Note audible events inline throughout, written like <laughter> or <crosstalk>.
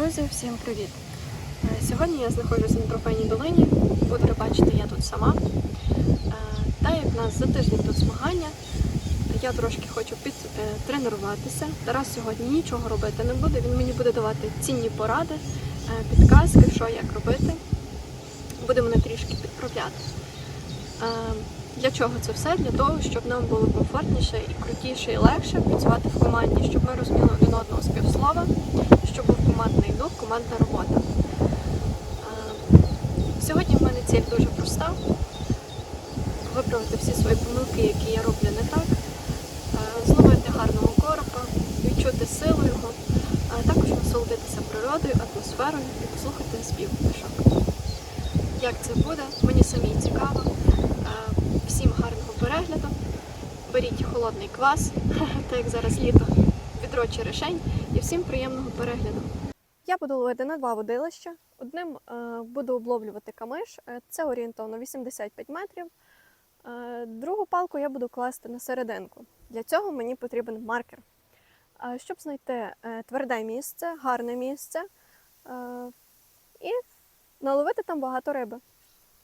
Друзі, всім привіт! Е, Сьогодні я знаходжуся на трофейній долині. Буду бачити, я тут сама. Е, Та як в нас за тиждень тут змагання, я трошки хочу підтренуватися. Тарас сьогодні нічого робити не буде. Він мені буде давати цінні поради, е, підказки, що як робити. Буде мене трішки підправляти. Е, Для чого це все? Для того, щоб нам було комфортніше і крутіше, і легше працювати в команді, щоб ми розуміли один одного з півслова, щоб був командний дух, командна робота. Сьогодні в мене ціль дуже проста: виправити всі свої помилки, які я роблю не так, зловити гарного коропа, відчути силу його, а також насолодитися природою, атмосферою і послухати спів пташок. Як це буде, мені самій цікаво. Всім гарного перегляду. Беріть холодний квас, <laughs> так як зараз літо, відро черешень, і всім приємного перегляду. Я буду ловити на два водилища. Одним е, буду обловлювати камиш, е, це орієнтовно 85 метрів. Е, другу палку я буду класти на серединку. Для цього мені потрібен маркер. Щоб знайти тверде місце, гарне місце і наловити там багато риби.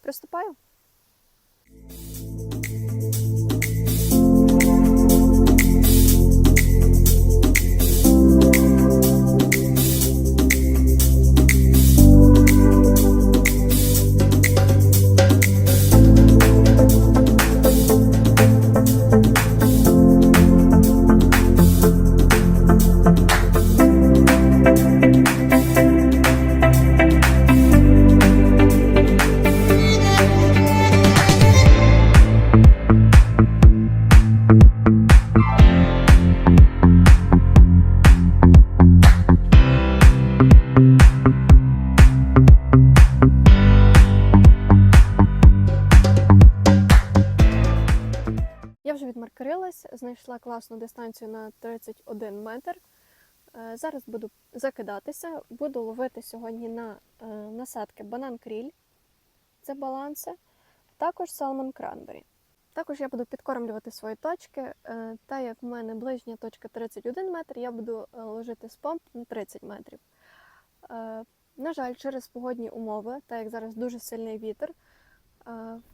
Приступаю. Знайшла класну дистанцію на 31 метр. Е, Зараз буду закидатися, буду ловити сьогодні на е, насадки банан кріль, це баланси, також салмон кранбері. Також я буду підкормлювати свої точки. е, Та як в мене ближня точка 31 метр, я буду ложити з помп на 30 метрів. На жаль, через погодні умови, та як зараз дуже сильний вітер,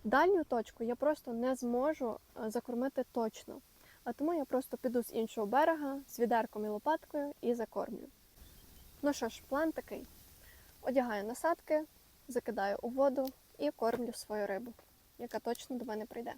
дальню точку я просто не зможу закормити точно. А тому я просто піду з іншого берега з відерком і лопаткою і закормлю. Ну що ж, план такий: одягаю насадки, закидаю у воду і кормлю свою рибу, яка точно до мене прийде.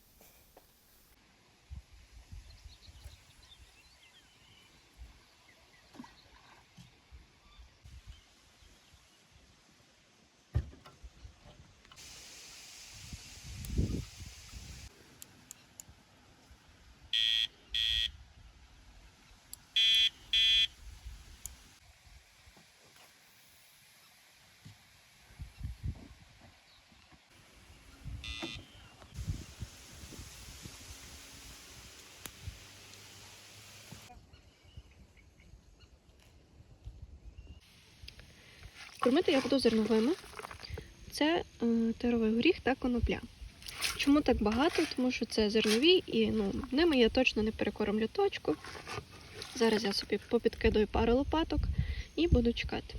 Кормити я буду зерновими. Це е, теровий горіх та конопля. Чому так багато? Тому що це зернові і ну, ними я точно не перекормлю точку. Зараз я собі попідкидаю пару лопаток і буду чекати.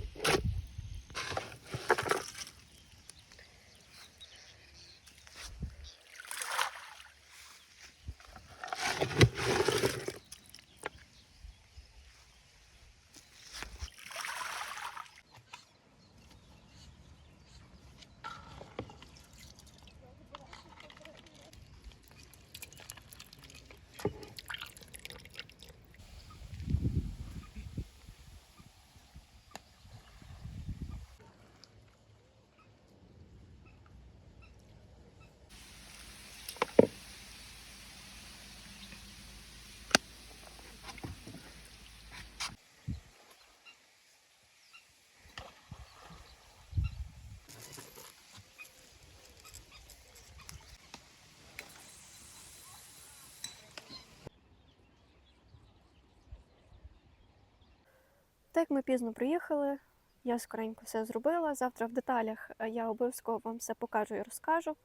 Так ми пізно приїхали, я скоренько все зробила. Завтра в деталях е, я обов'язково вам все покажу і розкажу.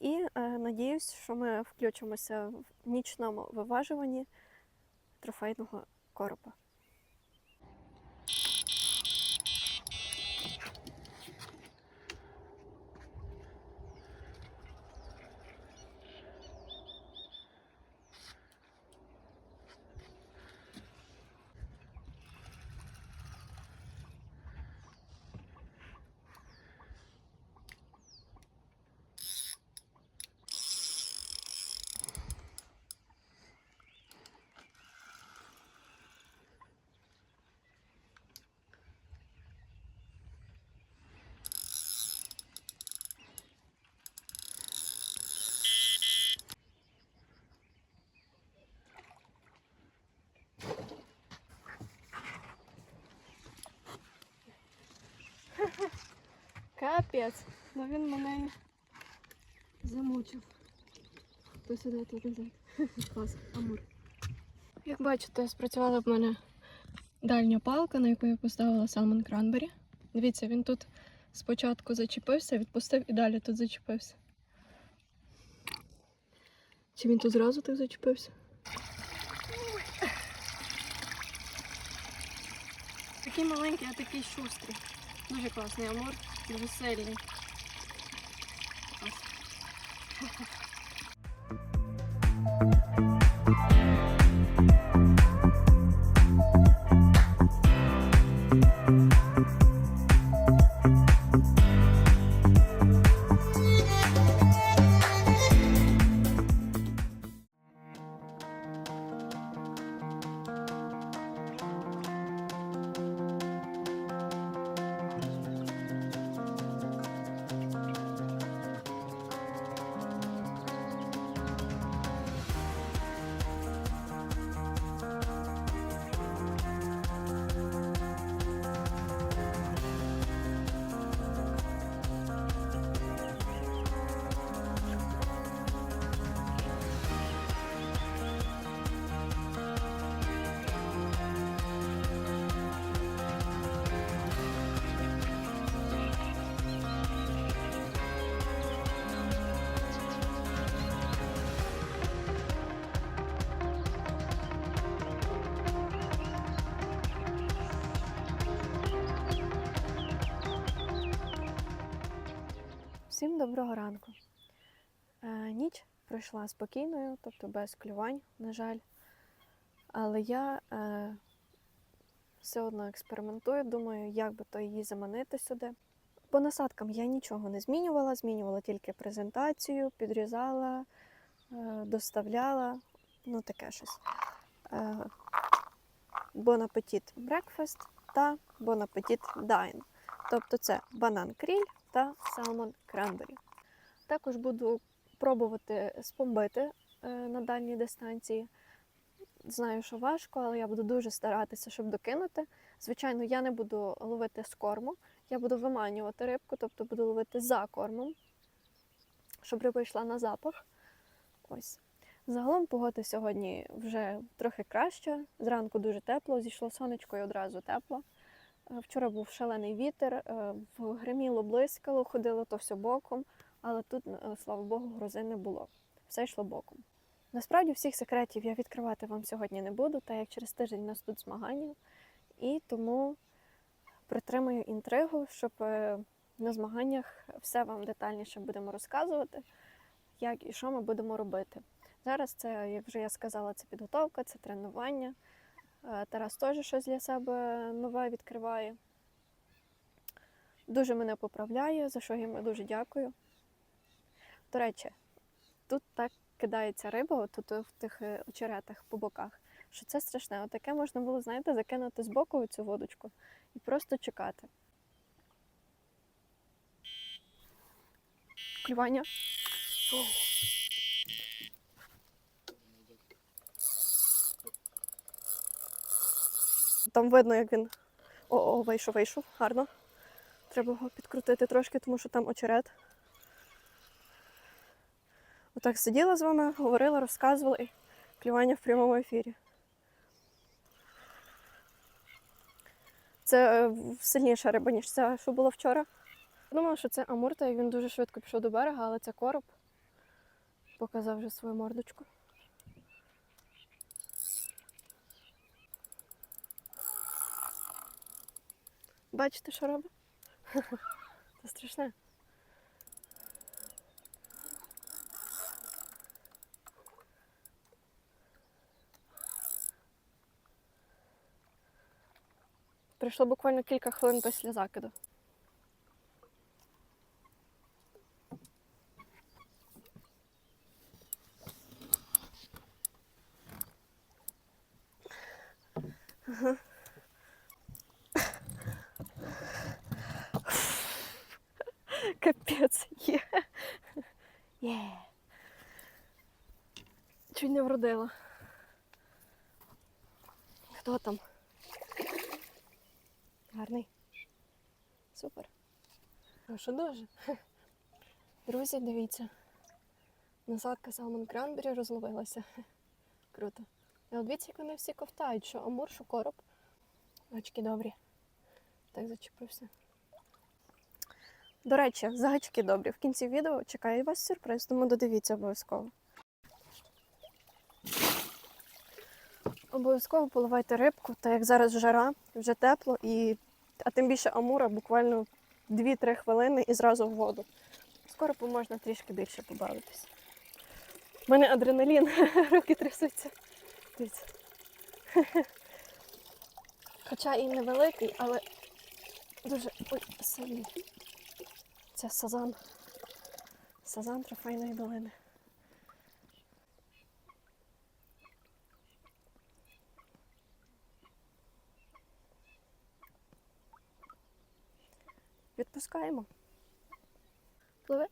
І е, надіюсь, що ми включимося в нічному виважуванні трофейного коропа. Капець. Ну він мене замучив. То сюди, то назад. <laughs> Клас, амур. Як бачите, спрацювала в мене дальня палка, на яку я поставила салмон кранбері. Дивіться, він тут спочатку зачепився, відпустив і далі тут зачепився. Чи він тут зразу так зачепився? Такий маленький, а такий шустрий. Дуже класний амур, дуже сильний. Клас. Всім доброго ранку. Е, ніч пройшла спокійною, тобто без клювань, на жаль. Але я е, все одно експериментую, думаю, як би то її заманити сюди. По насадкам я нічого не змінювала, змінювала тільки презентацію, підрізала, е, доставляла, ну таке щось. Е, Bon Appetit Breakfast та Bon Appetit Dine. Тобто це банан кріль та салмон кранбері. Також буду пробувати спомбити е, на дальній дистанції. Знаю, що важко, але я буду дуже старатися, щоб докинути. Звичайно, я не буду ловити з корму, я буду виманювати рибку, тобто буду ловити за кормом, щоб риба йшла на запах. Ось. Загалом погода сьогодні вже трохи краща. Зранку дуже тепло, зійшло сонечко і одразу тепло. Е, Вчора був шалений вітер, е, гриміло, блискало, ходило то все боком, але тут, е, слава Богу, грози не було. Все йшло боком. Насправді всіх секретів я відкривати вам сьогодні не буду, так як через тиждень у нас тут змагання, і тому притримую інтригу, щоб на змаганнях все вам детальніше будемо розказувати, як і що ми будемо робити. Зараз це, як вже я сказала, це підготовка, це тренування. Е, Тарас теж щось для себе нове відкриває. Дуже мене поправляє, за що йому дуже дякую. До речі, тут так кидається риба, тут в тих е, очеретах по боках, що це страшне. Отаке можна було, знаєте, закинути з боку цю водочку і просто чекати. Клювання. Там видно, як він. О, о, вийшов, вийшов, гарно. Треба його підкрутити трошки, тому що там очерет. Отак сиділа з вами, говорила, розказувала і клювання в прямому ефірі. Це е, сильніша риба, ніж ця, що було вчора. Думала, що це амур, та він дуже швидко пішов до берега, але це короб. Показав вже свою мордочку. Бачите, що робить? <laughs> Це страшне. Прийшло буквально кілька хвилин після закиду. Капець, є. Є. Чуть не вродила. Хто там? Гарний. Супер. Прошу дуже. <laughs> Друзі, дивіться. Насадка Salmon Cranberry розловилася. <laughs> Круто. І от дивіться, як вони всі ковтають, що амур, що короб. Гачки добрі. Так зачепився. До речі, загачки добрі. В кінці відео чекає вас сюрприз, тому додивіться обов'язково. Обов'язково поливайте рибку, так як зараз жара, вже тепло, і, а тим більше амура буквально 2-3 хвилини і зразу в воду. Скоро можна трішки більше побавитись. У мене адреналін, <laughs> руки трясуться. Дивіться. <laughs> Хоча і невеликий, але дуже ой, сильний. Це сазан. Сазан трофейної долини. Відпускаємо. Пливе.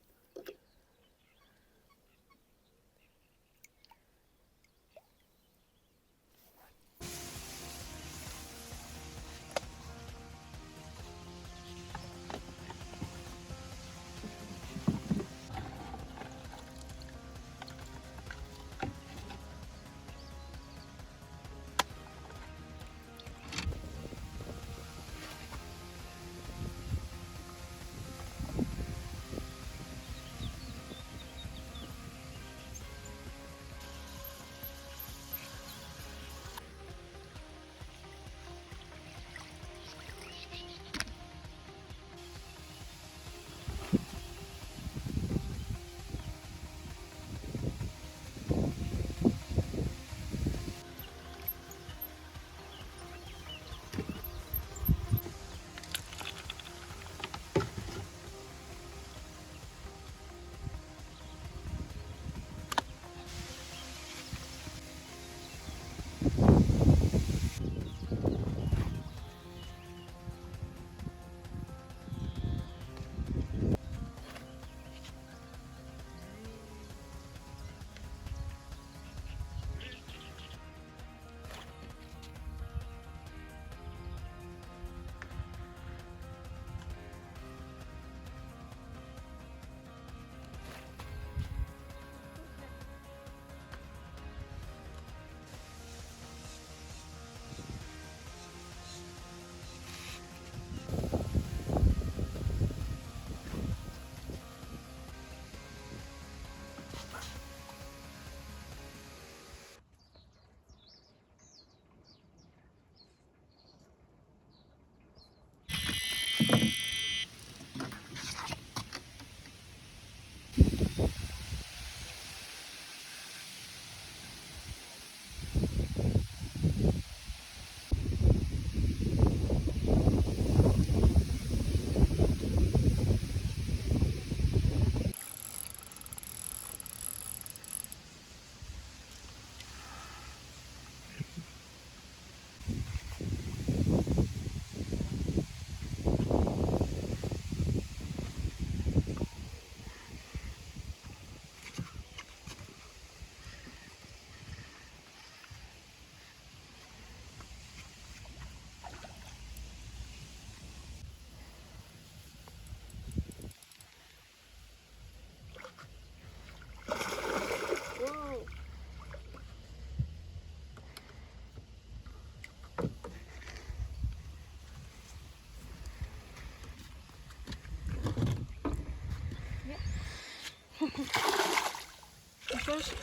Ну що ж,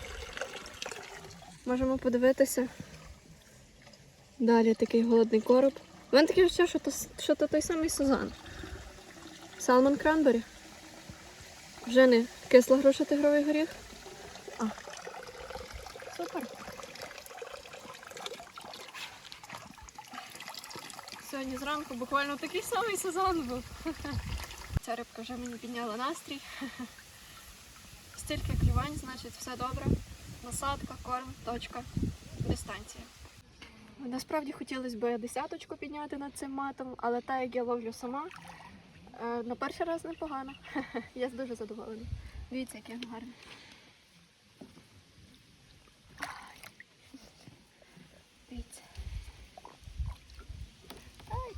можемо подивитися. Далі такий голодний короб. Мене таке відчуття, що то, що то той самий Сузан. Салмон Кранбері. Вже не кисла груша тигровий горіх. А. Супер. Сьогодні зранку буквально такий самий сезон був. <laughs> Ця рибка вже мені підняла настрій. <laughs> Стільки клювань, значить все добре. Насадка, корм, точка, дистанція. Насправді хотілося б десяточку підняти над цим матом, але та, як я ловлю сама, е, на перший раз непогано. <laughs> Я дуже задоволена. Дивіться, який гарний. Дивіться. Ай.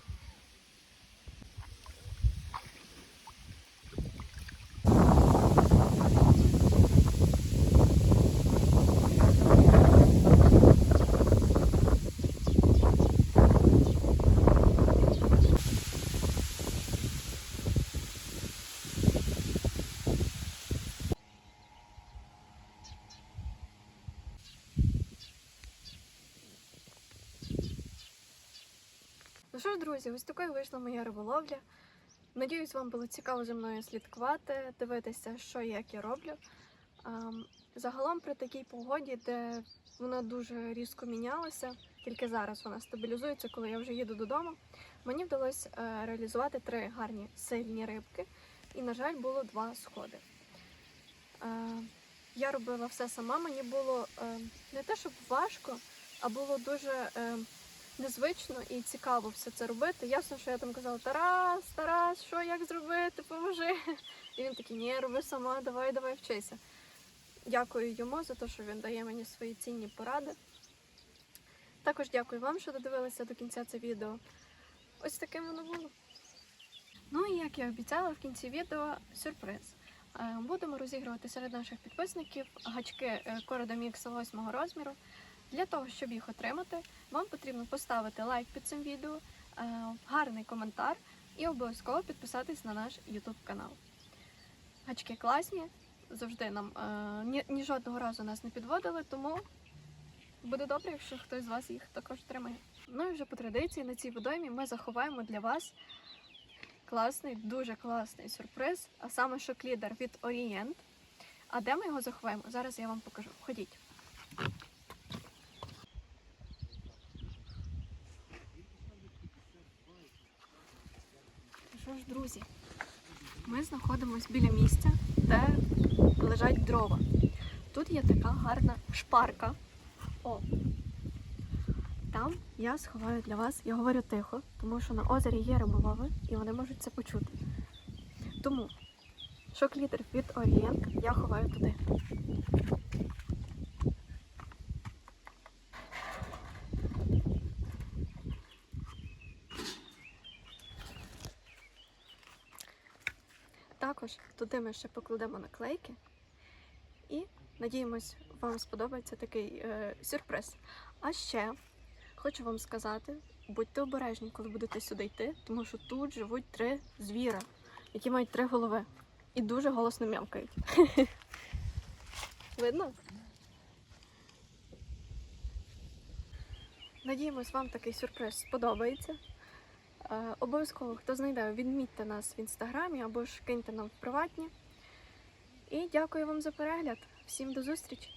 Що друзі, ось такою вийшла моя риболовля. Надіюсь, вам було цікаво за мною слідкувати, дивитися, що і як я роблю. Ем, Загалом при такій погоді, де вона дуже різко мінялася, тільки зараз вона стабілізується, коли я вже їду додому. Мені вдалося е, реалізувати три гарні сильні рибки, і, на жаль, було два сходи. Е, Я робила все сама, мені було е, не те, щоб важко, а було дуже е, незвично і цікаво все це робити. Ясно, що я там казала: Тарас, Тарас, що як зробити, поможи. І він такий, ні, роби сама, давай, давай вчися. Дякую йому за те, що він дає мені свої цінні поради. Також дякую вам, що додивилися до кінця це відео. Ось таким воно було. Ну і як я обіцяла, в кінці відео сюрприз. Е, Будемо розігрувати серед наших підписників гачки е, Корода 8 розміру. Для того, щоб їх отримати, вам потрібно поставити лайк під цим відео, е, гарний коментар і обов'язково підписатись на наш YouTube канал. Гачки класні, завжди нам е, ні, ні жодного разу нас не підводили, тому буде добре, якщо хтось з вас їх також тримає. Ну і вже по традиції на цій водоймі ми заховаємо для вас класний, дуже класний сюрприз, а саме шоклідер від Orient. А де ми його заховаємо? Зараз я вам покажу. Ходіть. Що ж, друзі, ми знаходимося біля місця, де лежать дрова. Тут є така гарна шпарка. О! Там я сховаю для вас, я говорю тихо, тому що на озері є риболови і вони можуть це почути. Тому шок-літер від Орієнт я ховаю туди. Також туди ми ще покладемо наклейки і надіємось, вам сподобається такий е, сюрприз. А ще хочу вам сказати, будьте обережні, коли будете сюди йти, тому що тут живуть три звіра, які мають три голови і дуже голосно м'явкають. <laughs> Видно? Надіємось, вам такий сюрприз сподобається. Е, обов'язково, хто знайде, відмітьте нас в інстаграмі або ж киньте нам в приватні. І дякую вам за перегляд. Всім до зустрічі!